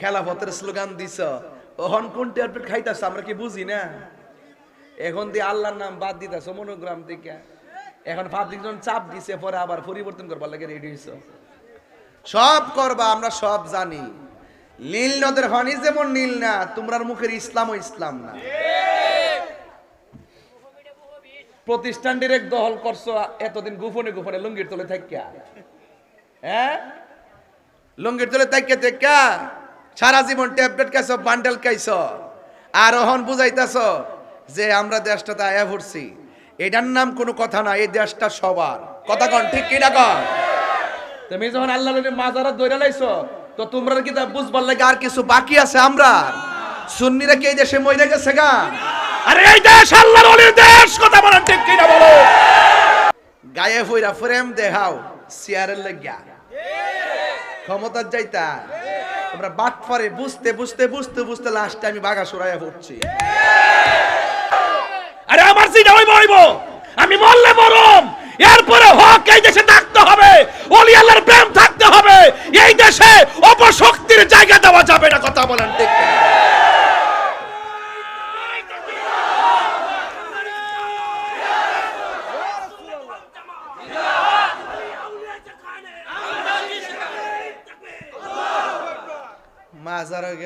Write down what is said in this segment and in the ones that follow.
খেলাফতের স্লোগান দিছ। ওহন কোন ট্যাবলেট খাইতাছ, আমরা কি বুঝি না? এখন দিয়ে আল্লাহর নাম বাদ দিতাছ, মনোগ্রাম থেকে এখন পাবলিক জন চাপ দিছে, পরে আবার পরিবর্তন করবার লাগে রেডি হইছ। সব করবা, আমরা সব জানি। নীল নদের হনি যেমন নীল না, তোমরার মুখের ইসলামও ইসলাম না। প্রতিষ্ঠানটির এক দহল করছ, এতদিন গোপনে গোপনে লুঙ্গির তলে থাকিয়া হ্যাঁ? লুঙ্গির তলে থাকিয়া থাকিয়া সারা জীবন ট্যাবলেট খাইছ, বান্ডেল খাইছ। আর ওহন বুঝাইতাছ যে আমরা দেশটাতে আয়া ভরছি। এটার নাম কোনো কথা না, এই দেশটা সবার। কথা কন, ঠিক কিনা কন? তুমি যখন আল্লাহ মাজারা দৈরা লাইছো, তো তোমরা কি তা বুঝবার লাগে আর কিছু বাকি আছে আমরা? সুন্নিরা কি এই দেশে মরে গেছে গা? আরে এই দেশ আল্লাহর ওলির দেশ, কথা বলেন ঠিক কিনা বলো? গায়ে ফইরা ফ্রেম দেখাও চেয়ারের লাগিয়া। ক্ষমতার যাইতা। তোমরা বাট পরে বুঝতে বুঝতে বুঝতে বুঝতে লাস্টে আমি বাগা সরাইয়া পড়ছি। আরে আমার সিটা হইব হইব আমি মরলে মরম। এরপরে হক এই দেশে থাকতে হবে। অলি আল্লাহর প্রেম থাকতে হবে। এই দেশে অপশক্তির জায়গা দেওয়া যাবে না, কথা বলেন ঠিক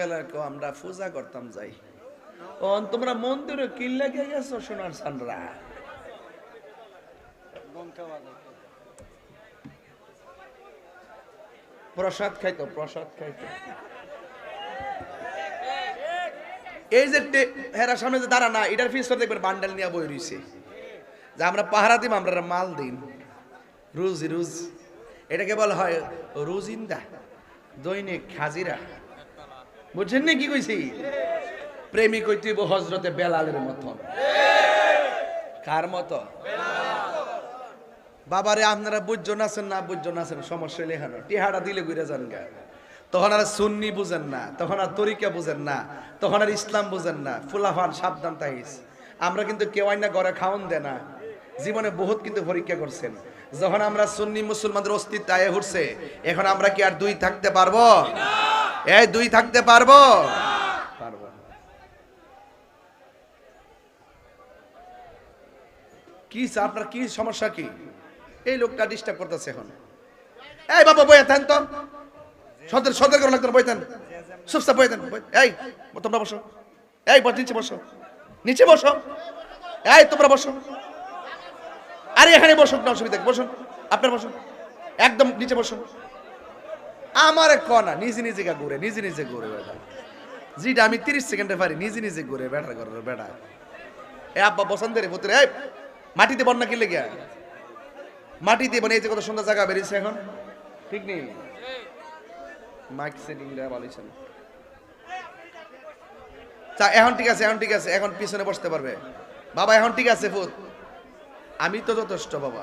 গেলে আমরা পূজা করতাম যাই। তোমরা মন্দিরে কি লেগে গেছো সোনার সানরা প্রসাদ খাইতো প্রসাদ খাইতো। এই যে হেরা সামনে যে দাঁড়া না, এটার ফিস দেখবেন বান্ডেল নিয়ে বই রইছে। যে আমরা পাহারা দিম, আমরা মাল দিন রুজ রুজ। এটাকে বলা হয় রুজিন্দা, দৈনিক হাজিরা। বুঝছেন না কি কইছি? প্রেমিক হইতেইব হজরতে বেলালের মতন। কার মতো? বাবারে, আপনারা বুঝজন আছেন না বুঝজন আছেন, সমস্যা লেখানো টিহাটা দিলে ঘুরে যান গা। তখন আর সুন্নি বুঝেন না, তখন আর তরিকা বুঝেন না, তখন আর ইসলাম বুঝেন না। ফুলাফান সাবধান তাইস। আমরা কিন্তু কেউ আইনা ঘরে খাওন দে না। জীবনে বহুত কিন্তু পরীক্ষা করছেন। যখন আমরা সুন্নি মুসলমানদের অস্তিত্ব আয়ে উঠছে এখন আমরা কি আর দুই থাকতে পারব? এই দুই থাকতে পারব? কি আপনার কি সমস্যা কি? এই লোকটা ডিস্টার্ব করতেছে এখন। এই বাবা, বইয়া থান তো। সদের সদের করে লাগতো বইতেন চুপচাপ বইতেন এই, তোমরা বসো। এই, বস, নিচে বসো। নিচে বসো। এই, তোমরা বসো। আরে, এখানে বসুন না, অসুবিধা বসুন। আপনার বসুন। একদম নিচে বসুন। আমার কনা, নিজে নিজে গা ঘুরে, নিজে নিজে ঘুরে বেটা। যেটা আমি তিরিশ সেকেন্ডে পারি, নিজে নিজে ঘুরে বেটার করে বেটা। এ আব্বা বসন্তের ভিতরে এই, মাটিতে বন্যা কিনলে গিয়া? মাটিতে মানে এই যে কত সুন্দর জায়গা বেরিয়েছে এখন? ঠিক নেই? মাইক সেটিং দেওয়া ভালো হয়েছে তা এখন ঠিক আছে, এখন ঠিক আছে, এখন পিছনে বসতে পারবে। বাবা, এখন ঠিক আছে, ফুত। আমি তো যথেষ্ট, বাবা।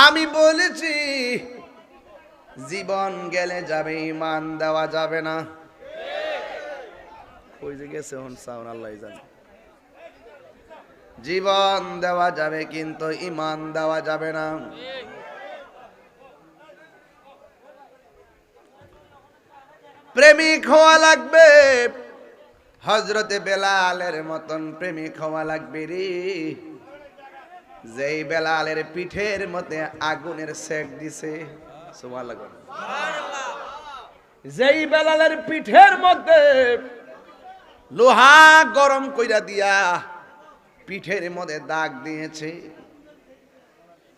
আমি বলেছি, জীবন গেলে যাবে, ইমান দেওয়া যাবে না। ওই যে গেছে হন সাউন, আল্লাহ জানে। জীবন দেওয়া যাবে, কিন্তু ইমান দেওয়া যাবে না। প্রেমিক হওয়া লাগবে হজরতে বেলালের মতন প্রেমিক হওয়া লাগবে রে। যেই বেলালের পিঠের মধ্যে আগুনের সেক দিছে যেই বেলালের পিঠের মধ্যে লোহা গরম কইরা দিয়া পিঠের মধ্যে দাগ দিয়েছে,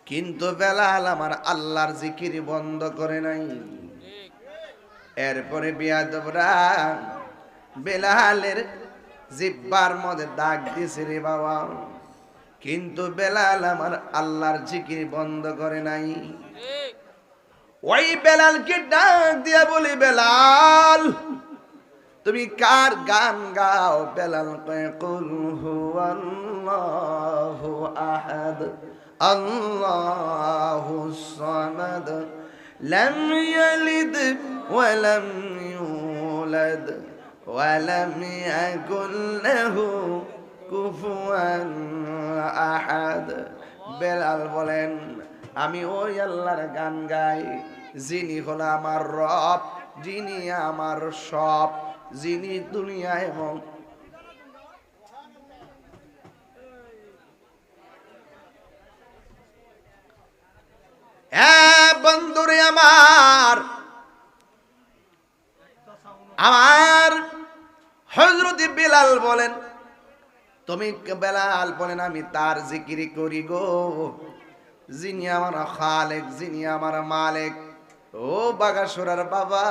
কিন্তু বেলাল আমার আল্লাহর জিকির বন্ধ করে নাই। এরপরে বিয়াদবরা বেলালের জিব্বার মধ্যে দাগ দিছে রে বাবা। কিন্তু বেলাল আমার আল্লাহর জিকির বন্ধ করে নাই। ওই বেলালকে ডাক দিয়া বলি বেলাল তুমি কার গান গাও? বেলাল কয় কুল হুয়াল্লাহু আহাদ আল্লাহু সামাদ লাম ইয়ালিদ ওয়া লাম ইউলাদ ওয়া লাম ইয়াকুল লাহু কুফুয়ান আহাদ। বেলাল বলেন, আমি ওই আল্লাহর গান গাই। যিনি হলো আমার রব, যিনি আমার সব, যিনি দুনিয়া এবং বন্ধুরে আমার আমার হজরত বেলাল বলেন তুমি বেলাল বলেন, আমি তার জিকিরি করি গো। যিনি আমার খালেক, যিনি আমার মালিক। ও বাগাসুরার বাবা,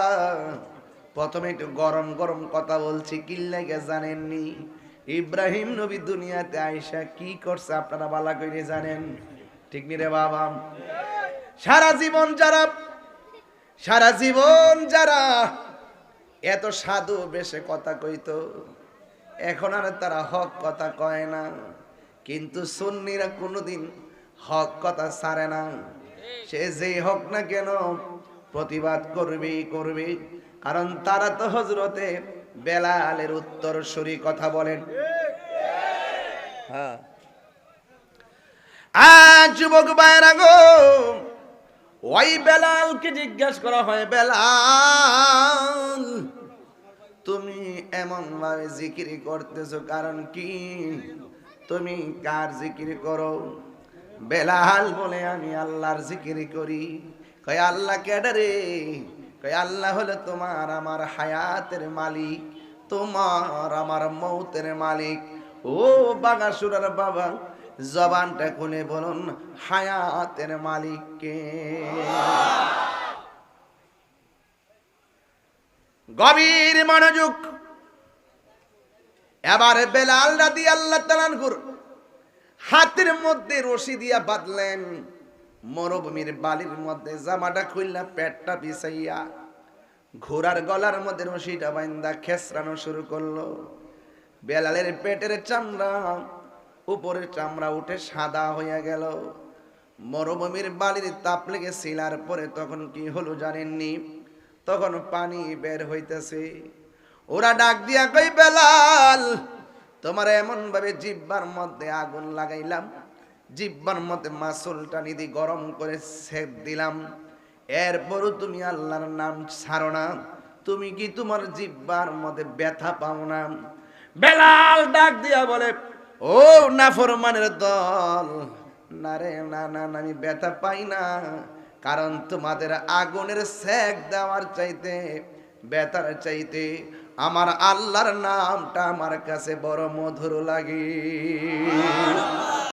প্রথমে একটু গরম গরম কথা বলছি, কি লাগে জানেননি? ইব্রাহিম নবী দুনিয়াতে আইসা কি করছে আপনারা বালা করে জানেন। ঠিক নি রে বাবা? সারা জীবন যারা, সারা জীবন যারা এত সাধু বেশে কথা কইতো এখন আর তারা হক কথা কয় না। কিন্তু সুন্নিরা কোনোদিন হক কথা ছাড়ে না। সে যেই হোক না কেন প্রতিবাদ করবেই করবে। কারণ তারা তো হজরতে বেলালের উত্তর সরি কথা বলেন। হ্যাঁ। যুবক বাইরা গো, ওই বেলালকে জিজ্ঞাসা করা হয়, বেলাল তুমি এমন ভাবে জিকিরি করতেছো, কারণ কি? তুমি কার জিকিরি করো? বেলাল বলে, আমি আল্লাহর জিকিরি করি। কয়, আল্লাহ কেডা রে? কয়, আল্লাহ হলো তোমার আমার হায়াতের মালিক, তোমার আমার মৌতের মালিক। ও বাগাসুরার বাবা, জবানটা খুলে বলুন, হায়াতের মালিককে গভীর মনোযোগ। এবারে বেলাল রাদি আল্লাহ তালানকুর হাতের মধ্যে রশি দিয়া বাঁধলেন। মরুভূমির বালির মধ্যে জামাটা খুললা পেটটা পিছাইয়া ঘোড়ার গলার মধ্যে রশিটা বাইন্দা খেসরানো শুরু করল। বেলালের পেটের চামড়া, উপরের চামড়া উঠে সাদা হইয়া গেল। মরুভূমির বালির তাপ লেগে শিলার পরে তখন কি হলো জানেননি? তখন পানি বের হইতেছে। ওরা ডাক দিয়া কই বেলাল তোমার এমন ভাবে জিব্বার মধ্যে আগুন লাগাইলাম জিব্বার মধ্যে মাসুলটা নিদি গরম করে সেক দিলাম। এরপরও তুমি আল্লাহর নাম ছাড়ো না তুমি কি তোমার জিব্বার মধ্যে ব্যথা পাও না? বেলাল ডাক দিয়া বলে ও না নাফরমানের দল না রে না না, আমি ব্যথা পাই না। কারণ তোমাদের আগুনের শেখ দেওয়ার চাইতে বেতার চাইতে আমার আল্লাহর নামটা আমার কাছে বড় মধুর লাগে।